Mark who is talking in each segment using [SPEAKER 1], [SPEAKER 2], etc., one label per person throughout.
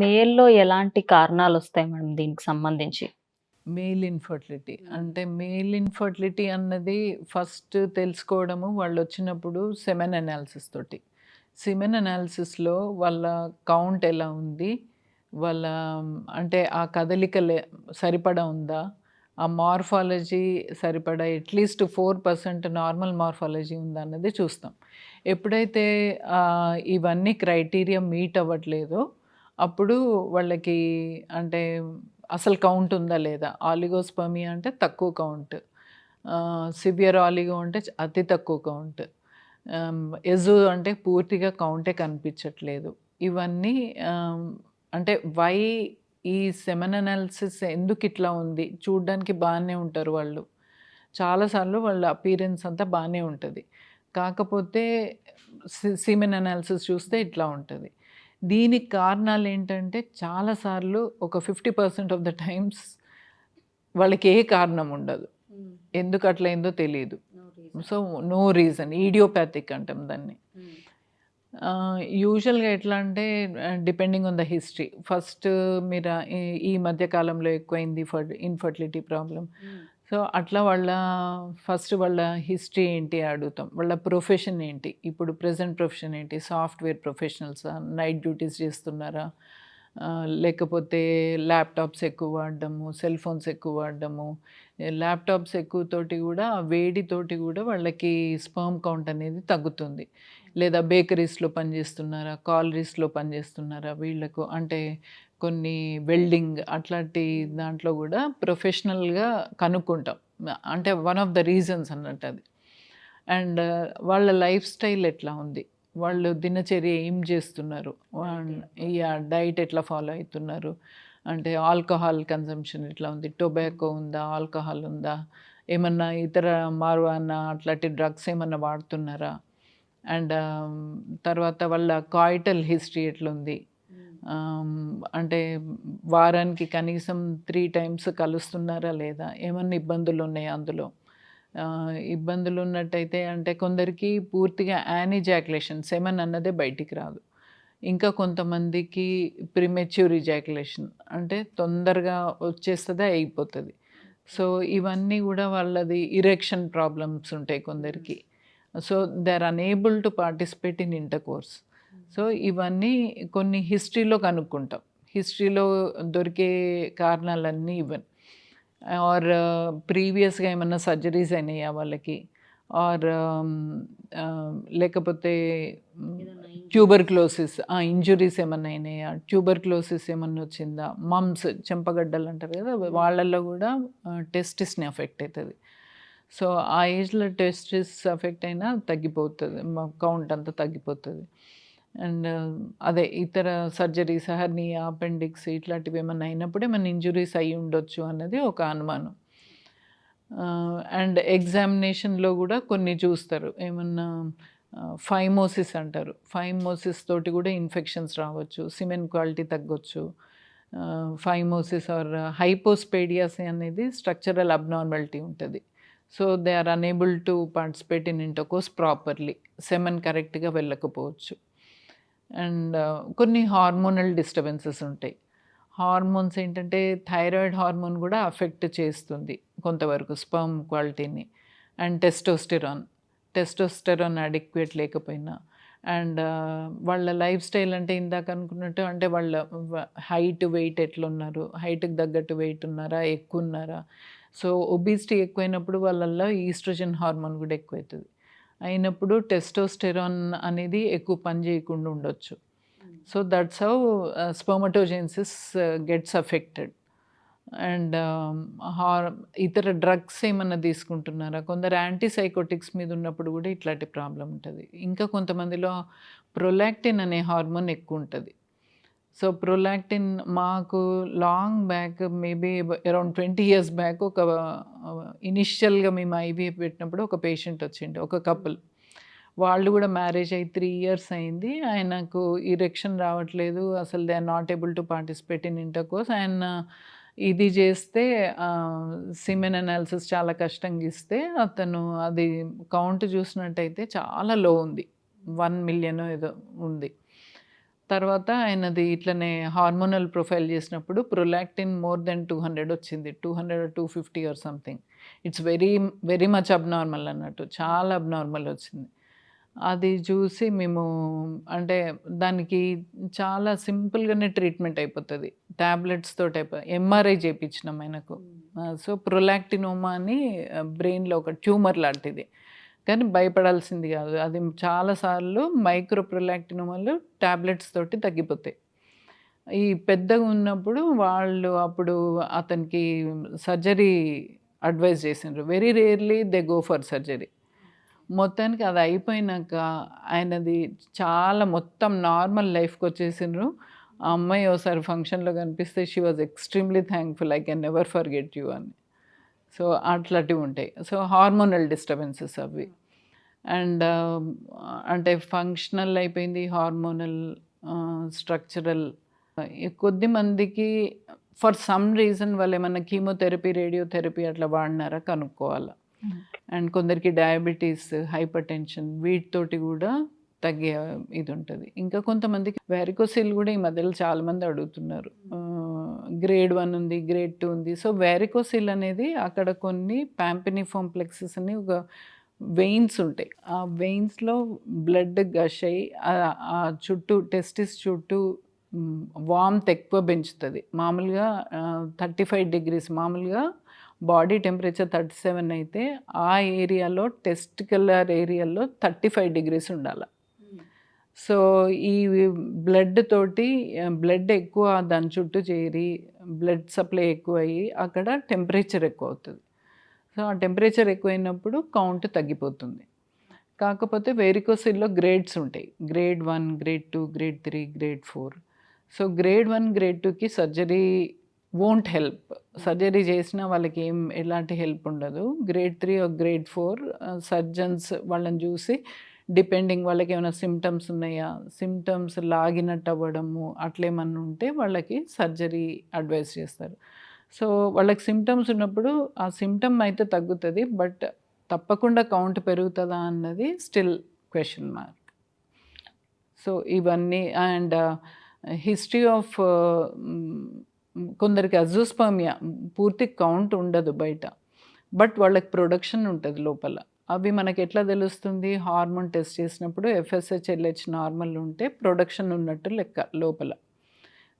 [SPEAKER 1] మేల్‌లో ఎలాంటి కారణాలు వస్తాయి మేడం దీనికి సంబంధించి?
[SPEAKER 2] Male infertility. అంటే మేల్ ఇన్‌ఫర్టిలిటీ అన్నది ఫస్ట్ తెలుసుకోవడము వాళ్ళు వచ్చినప్పుడు సెమెన్ అనాలిసిస్ తోటి. సెమెన్ అనాలిసిస్‌లో వాళ్ళ కౌంట్ ఎలా ఉంది? వాళ్ళ అంటే ఆ కదలికలే సరిపడా ఉందా? ఆ మార్ఫాలజీ సరిపడా at least four percent normal morphology ఉందా అన్నది చూస్తాం. ఎప్పుడైతే ఇవన్నీ క్రైటీరియా మీట్ అవ్వట్లేదో అప్పుడు వాళ్ళకి అంటే అసలు కౌంట్ ఉందా లేదా? ఆలిగోస్పెర్మియా అంటే తక్కువ కౌంట్. సివియర్ ఆలిగో అంటే అతి తక్కువ కౌంట్. ఎజు అంటే పూర్తిగా కౌంటే కనిపించట్లేదు. ఇవన్నీ అంటే వై ఈ సెమెన్ అనాలిసిస్ ఎందుకిట్లా ఉంది? చూడ్డానికి బాగానే ఉంటారు వాళ్ళు. చాలాసార్లు వాళ్ళ అపీరెన్స్ అంతా బాగానే ఉంటుంది కాకపోతే సి సీమెన్ అనాలిసిస్ చూస్తే ఇట్లా ఉంటుంది దీనికి కారణాలేంటంటే చాలా సార్లు ఒక 50% ఆఫ్ ద టైమ్స్ వాళ్ళకి ఏ కారణం ఉండదు. ఎందుకు అట్లయిందో తెలీదు. సో, నో రీజన్ ఇడియోపాథిక్ అంటాం దాన్ని. యూజువల్‌గా ఎట్లా అంటే ఆహ్, depending on the history. First మీరు ఈ ఈ మధ్య కాలంలో ఎక్కువైంది ఫర్ ఇన్‌ఫర్టిలిటీ ప్రాబ్లమ్. సో, అట్లా వాళ్ళ ఫస్ట్ వాళ్ళ హిస్టరీ ఏంటి అడుగుతాం. వాళ్ళ ప్రొఫెషన్ ఏంటి? ఇప్పుడు ప్రెజెంట్ ప్రొఫెషన్ ఏంటి? సాఫ్ట్‌వేర్ ప్రొఫెషనల్సా? నైట్ డ్యూటీస్ చేస్తున్నారా? ఆహ్, లేకపోతే ల్యాప్‌టాప్స్ ఎక్కువ వాడడము, సెల్ ఫోన్స్ ఎక్కువ వాడడము. ల్యాప్‌టాప్స్ ఎక్కువ తోటి గూడా ఆ వేడితోటి గూడా వాళ్ళకి స్పెర్మ్ కౌంట్ అనేది తగ్గుతుంది. లేదా బేకరీస్‌లో పనిచేస్తున్నారా? కాలరీస్‌లో పనిచేస్తున్నారా? వీళ్ళకు అంటే కొన్ని వెల్డింగ్ అట్లాంటి దాంట్లో గూడా ప్రొఫెషనల్‌గా కనుక్కుంటాం. అంటే వన్ ఆఫ్ ద రీజన్స్ అన్నట్టది. అండ్ వాళ్ళ లైఫ్ స్టైల్ ఎట్లా ఉంది? వాళ్ళు దినచర్య ఏం చేస్తున్నారు? డైట్ ఎట్లా ఫాలో అయితున్నారు? అంటే ఆల్కహాల్ కన్జంప్షన్ ఎట్లా ఉంది? టొబాకో ఉందా? ఆల్కహాల్ ఉందా? ఏమన్నా ఇతర మారిజువానా అట్లాంటి డ్రగ్స్ ఏమన్నా వాడుతున్నారా? అండ్ తర్వాత వాళ్ళ కాయిటల్ హిస్టరీ ఎట్లుంది? అంటే వారానికి కనీసం త్రీ టైమ్స్ కలుస్తున్నారా లేదా? ఏమన్నా ఇబ్బందులున్నాయా అందులో? ఇబ్బందులు ఉన్నట్టయితే అంటే కొందరికి పూర్తిగా యానిజాక్యులేషన్ సెమెన్ అన్నదే బయటికి రాదు. ఇంకా కొంతమందికి ప్రిమెచ్యూర్ ఇజాక్యులేషన్ అంటే తొందరగా వచ్చేస్తది, అయిపోతుంది సో, ఇవన్నీ కూడా వాళ్ళది ఇరెక్షన్ ప్రాబ్లమ్స్ ఉంటాయి కొందరికి. So, they are unable to participate in intercourse. So, ఇవన్నీ కొన్ని హిస్టరీలో కనుక్కుంటాం. హిస్టరీలో దొరికే కారణాలన్నీ ఇవే. ఆర్ ప్రీవియస్‌గా ఏమన్నా సర్జరీస్ అయినాయా వాళ్ళకి? ఆర్ ఆహ్, లేకపోతే ట్యూబర్‌క్లోసిస్ ఆ! ఇంజ్యూరీస్ ఏమన్నా అయినాయా? ట్యూబర్‌క్లోసిస్ ఏమన్నా వచ్చిందా? మమ్స్ చెంపగడ్డలు అంటారు గదా! వాళ్ళలో గూడా ఆహ్, టెస్టిస్‌ని ఎఫెక్ట్ అయితది. సో, ఆ ఏజ్‌లో టెస్టిస్ ఎఫెక్ట్ అయినా తగ్గిపోతుంది కౌంట్ అంతా తగ్గిపోతుంది అండ్ అదే ఇతర సర్జరీస్ హెర్నియా, అపెండిక్స్ ఇట్లాంటివి ఏమైనా అయినప్పుడు మన ఇంజురీస్ అయ్యి ఉండొచ్చు అన్నది ఒక అనుమానం. అండ్ ఎగ్జామినేషన్‌లో కూడా కొన్ని చూస్తారు. ఏమన్నా ఫైమోసిస్ అంటారు. ఫైమోసిస్ తోటి కూడా ఇన్ఫెక్షన్స్ రావచ్చు. సిమెన్ క్వాలిటీ తగ్గొచ్చు. ఫైమోసిస్ ఆర్ హైపోస్పేడియాస్ అనేది స్ట్రక్చరల్ అబ్నార్మాలిటీ ఉంటుంది so, they are unable to participate in intercourse properly. Semen కరెక్ట్‌గా వెళ్ళకపోవచ్చు. అండ్ uh, కొన్ని హార్మోనల్ డిస్టర్బెన్సెస్ ఉంటాయి. హార్మోన్స్ ఏంటంటే థైరాయిడ్ హార్మోన్ కూడా అఫెక్ట్ చేస్తుంది కొంతవరకు స్పర్మ్ క్వాలిటీని. And testosterone. టెస్టోస్టెరాన్ అడిక్వేట్ లేకపోయినా అండ్ uh, వాళ్ళ లైఫ్ స్టైల్ అంటే ఇందాక అనుకున్నట్టు అంటే వాళ్ళ హైట్, వెయిట్ ఎట్లున్నారు? హైట్‌కి తగ్గట్టు వెయిట్ ఉన్నారా? ఎక్కువున్నారా? సో, ఒబిసిటీ ఎక్కువైనప్పుడు వాళ్ళలో ఈస్ట్రోజన్ హార్మోన్ గూడా ఎక్కువైతది. అయినప్పుడు టెస్టోస్టెరాన్ అనేది ఎక్కువ పని చేయకుండా ఉండొచ్చు. So, that's how ah, spermatogenesis gets affected. And hour ఇతర డ్రగ్స్ ఏమన్నా తీసుకుంటున్నారా? కొందరు యాంటీసైకోటిక్స్ మీద ఉన్నప్పుడు గూడా ఇట్లాంటి ప్రాబ్లమ్ ఉంటది. ఇంకా కొంతమందిలో ప్రొలాక్టిన్ అనే హార్మోన్ ఎక్కువుంటది. సో, ప్రొలాక్టిన్ మాకు long back maybe around 20 years back ఒక ఇనిషియల్‌గా మేము ఐవీఎఫ్ పెట్టినప్పుడు ఒక పేషెంట్ వచ్చిండు. ఒక కపుల్. వాళ్ళు కూడా మ్యారేజ్ అయ్యి త్రీ ఇయర్స్ అయింది. ఆయనకు ఇరెక్షన్ రావట్లేదు. అసలు they are not able to participate in intercourse. ఆయన ఇది చేస్తే సిమెన్ అనాలిసిస్ చాలా కష్టంగా ఇస్తే అతను అది కౌంట్ చూసినట్టయితే చాలా లో ఉంది. వన్ మిలియన్ ఏదో ఉంది. తర్వాత ఆయనది ఇట్లనే హార్మోనల్ ప్రొఫైల్ చేసినప్పుడు prolactin more than two hundred వచ్చింది. Two hundred two fifty or something. It's very very much abnormal అన్నట్టు. చాలా అబ్నార్మల్ వచ్చింది. అది చూసి మేము అంటే దానికి చాలా సింపుల్గానే ట్రీట్మెంట్ అయిపోతుంది. ట్యాబ్లెట్స్ తోటి అయిపోయి ఎంఆర్ఐ చేయించినాం ఆయనకు. సో ప్రొలాక్టినోమా అని బ్రెయిన్లో ఒక ట్యూమర్ లాంటిది. కానీ భయపడాల్సింది కాదు. అది చాలాసార్లు మైక్రో ప్రొలాక్టినోమాలు ట్యాబ్లెట్స్ తోటి తగ్గిపోతాయి. ఈ పెద్దగా ఉన్నప్పుడు వాళ్ళు అప్పుడు అతనికి సర్జరీ అడ్వైజ్ చేసిండ్రు. Very rarely they go for surgery మొత్తానికి అది అయిపోయినాక ఆయనది చాలా మొత్తం నార్మల్ లైఫ్కి వచ్చేసిండ్రు. ఆ అమ్మాయి ఒకసారి ఫంక్షన్లో కనిపిస్తే she was extremely thankful I can never forget you అని. సో అట్లాంటివి ఉంటాయి సో హార్మోనల్ డిస్టర్బెన్సెస్ అవి అండ్ అంటే ఫంక్షనల్ అయిపోయింది హార్మోనల్ స్ట్రక్చరల్. కొద్ది మందికి ఫర్ సమ్ రీజన్ వాళ్ళు ఏమన్నా కీమోథెరపీ రేడియోథెరపీ అట్లా వాడినారా కనుక్కోవాలి. అండ్ కొందరికి డయాబెటీస్ హైపర్ టెన్షన్ వీటితోటి కూడా తగ్గే ఇది ఉంటుంది ఇంకా కొంతమందికి వ్యారికోసిల్ కూడా ఈ మధ్యలో చాలామంది అడుగుతున్నారు. గ్రేడ్ వన్ ఉంది గ్రేడ్ టూ ఉంది. సో వ్యారికోసిల్ అనేది అక్కడ కొన్ని ప్యాంపినిఫామ్ ప్లెక్సెస్ అని ఒక వెయిన్స్ ఉంటాయి. ఆ వెయిన్స్లో బ్లడ్ గష్ అయ్యి ఆ- చుట్టూ టెస్టిస్ చుట్టూ వామ్త్ ఎక్కువ పెంచుతుంది. మామూలుగా థర్టీ ఫైవ్ డిగ్రీస్ మామూలుగా బాడీ టెంపరేచర్ థర్టీ సెవెన్ అయితే ఆ ఏరియాలో టెస్టికలర్ ఏరియాలో థర్టీ ఫైవ్ డిగ్రీస్ ఉండాలి. సో ఈ బ్లడ్ తోటి బ్లడ్ ఎక్కువ దాని చుట్టూ చేరి బ్లడ్ సప్లై ఎక్కువయ్యి అక్కడ టెంపరేచర్ ఎక్కువ అవుతుంది సో ఆ టెంపరేచర్ ఎక్కువైనప్పుడు కౌంట్ తగ్గిపోతుంది. కాకపోతే వేరికోసిల్లో గ్రేడ్స్ ఉంటాయి. Grade one grade two grade three grade four. So grade one grade టూకి సర్జరీ వోంట్ హెల్ప్. సర్జరీ చేసినా వాళ్ళకి ఏం ఎలాంటి హెల్ప్ ఉండదు. గ్రేడ్ త్రీ ఒక గ్రేడ్ ఫోర్ సర్జన్స్ వాళ్ళని చూసి డిపెండింగ్ వాళ్ళకి ఏమైనా సిమ్టమ్స్ ఉన్నాయా? సిమ్టమ్స్ లాగినట్టు అవ్వడము అట్లేమన్నా ఉంటే వాళ్ళకి సర్జరీ అడ్వైస్ చేస్తారు. సో వాళ్ళకి సిమ్టమ్స్ ఉన్నప్పుడు ఆ సిమ్టమ్ అయితే తగ్గుతుంది బట్ తప్పకుండా కౌంట్ పెరుగుతుందా అన్నది స్టిల్ క్వశ్చన్ మార్క్. సో ఇవన్నీ అండ్ హిస్టరీ ఆఫ్ కొందరికి అజోస్పర్మియా పూర్తి కౌంట్ ఉండదు బయట. బట్ వాళ్ళకి ప్రొడక్షన్ ఉంటుంది లోపల. అవి మనకి ఎట్లా తెలుస్తుంది? హార్మోన్ టెస్ట్ చేసినప్పుడు ఎఫ్ఎస్హెచ్ ఎల్హెచ్ నార్మల్ ఉంటే ప్రొడక్షన్ ఉన్నట్టు లెక్క లోపల.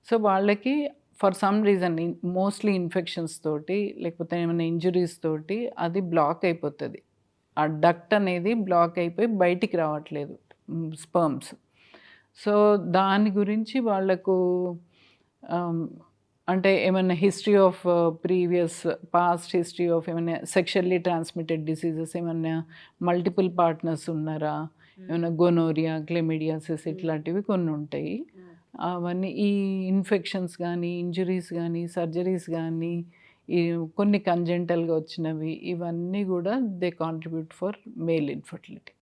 [SPEAKER 2] సో వాళ్ళకి for some reason mostly infections తోటి లేకపోతే ఏమైనా ఇంజురీస్ తోటి అది బ్లాక్ అయిపోతుంది. ఆ డక్ట్ అనేది బ్లాక్ అయిపోయి బయటికి రావట్లేదు స్పర్మ్స్. సో దాని గురించి వాళ్ళకు అంటే ఏమైనా history of previous past history of ఏమైనా సెక్షువల్లీ ట్రాన్స్మిటెడ్ డిసీజెస్ ఏమైనా మల్టిపుల్ పార్ట్నర్స్ ఉన్నారా? ఏమైనా గొనోరియా క్లెమిడియాసిస్ ఇట్లాంటివి కొన్ని ఉంటాయి. అవన్నీ ఈ ఇన్ఫెక్షన్స్ కానీ ఇంజురీస్ కానీ సర్జరీస్ కానీ ఈ కొన్ని కంజెంటల్గా వచ్చినవి ఇవన్నీ కూడా they contribute for male infertility